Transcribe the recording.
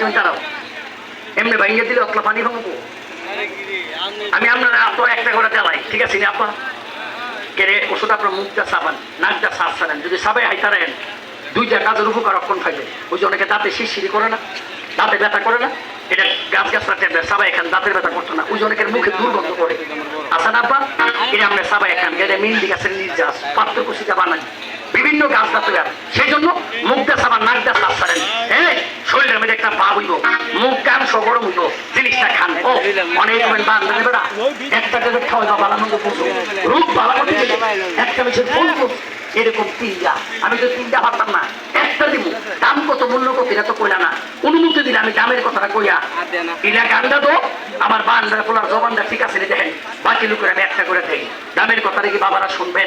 তুমি দাঁড়াও। এমনি ভাঙিয়ে দিলে অতলা পানি ভাঙবো। আমি আপনার আপনার একটা করে দেওয়াই ঠিক আছে না আপা? কেড়ে ওষুধ আপনার মুখটা সাবান নাকটা সাফ সারেন, যদি সাবে হাইতারেন দুইটা কাজের উপকার অক্ষণ খাইবে ওই যে অনেকে দাঁতে শিরশিরি করে না, দাঁতে ব্যথা করে না, এটা গাছ গাছ ট্যাবলেট সাবাই খান, দাঁতের ব্যথা করতো না, ওই অনেকের মুখে দুর্গন্ধ করে। আচ্ছা না আব্বা এটা আমরা সাবাই খান এটা মিন্দি গাছের নির্যাস পাত্র কুশিটা বানাই বিভিন্ন গাছ গাছ সেই জন্য মুখটা সাবান নাকটা সাফ সারেন হ্যাঁ মধ্যে একটা পা হইব মুখ কান সবরম হইব জিনিসটা খান। ও অনেক বান্ধব বেড়া একটা করে খাওয়াই বা বালানো বুঝো রূপ বালানো একটা মিশে বলব এরকম তিনটা। আমি তো তিনটা পারতাম না একটা দিব। দাম কত মূল্য কত এটা তো কইলা না। অনুমতি দিলে আমি দামের কথাটা কইয়া ইলা গান্দা তো আমার বান্দার পোলার জবানটা ঠিক আছে দেখেন। বাকি লোকের আমি একটা করে দেই দামের কথাটা কি বাবারা শুনবেন।